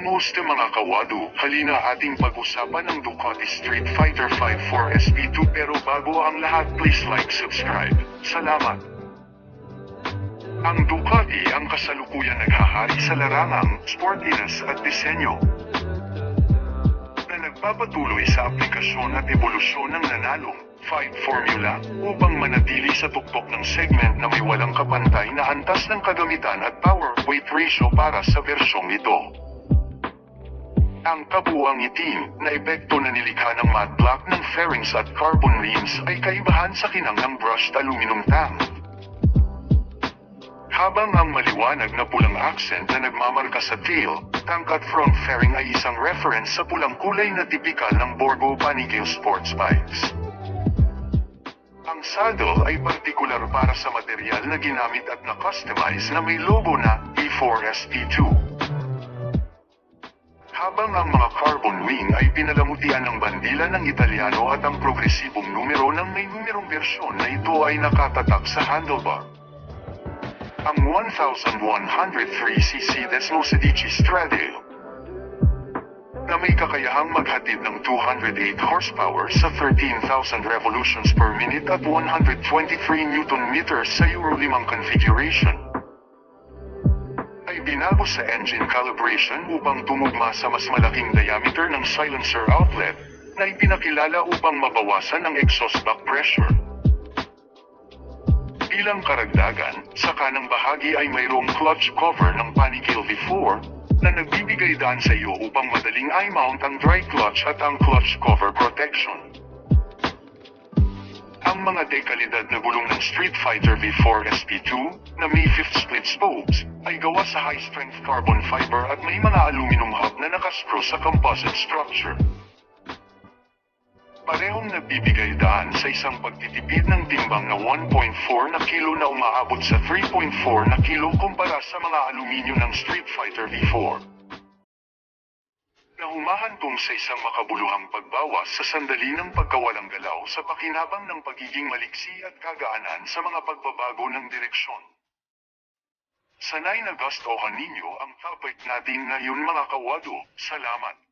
Kamusta mga kawado? Halina ating pag-usapan ng Ducati Street Fighter 5 4 SP2 pero bago ang lahat please like subscribe. Salamat. Ang Ducati ang kasalukuyan naghahari sa larangang sportiness at disenyo na nagpapatuloy sa aplikasyon at ebolusyon ng nanalong 5 formula upang manatili sa tuktok ng segment na may walang kapantay na antas ng kagamitan at power weight ratio para sa versyong ito. Ang kabuang itim na epekto na nilikha ng matte black ng fairings at carbon rims ay kaibahan sa kinang ng brushed aluminum tank. Habang ang maliwanag na pulang accent na nagmamarka sa tail, tank at front fairing ay isang reference sa pulang kulay na tipikal ng Borgo Panigale sports bikes. Ang saddle ay partikular para sa material na ginamit at na-customize na may logo na E4SP2. Habang ang mga carbon wing ay pinalamutian ng bandila ng Italiano at ang progresibong numero ng may numerong bersyon na ito ay nakatatak sa handlebar. Ang 1103cc Desmo Sedici Stradale na may kakayahang maghatid ng 208 horsepower sa 13,000 revolutions per minute at 123 newton meters sa Euro 5 configuration binago sa engine calibration upang tumugma sa mas malaking diameter ng silencer outlet na ipinakilala upang mabawasan ang exhaust back pressure. Bilang karagdagan, sa kanang bahagi ay mayroong clutch cover ng Panigale V4 na nagbibigay daan sa iyo upang madaling i-mount ang dry clutch at ang clutch cover protection. Mga dekalidad na gulong ng Street Fighter V4 SP2 na may fifth split spokes ay gawa sa high-strength carbon fiber at may mga aluminum hub na nakaskro sa composite structure. Parehong nagbibigay daan sa isang pagtitipid ng timbang na 1.4 na kilo na umaabot sa 3.4 na kilo kumpara sa mga aluminyo ng Street Fighter V4 na humahantong sa isang makabuluhang pagbawas sa sandali ng pagkawalang galaw sa pakinabang ng pagiging maliksi at kagaanan sa mga pagbabago ng direksyon. Sanay na gustohan ninyo ang topic natin ngayon mga kawado. Salamat.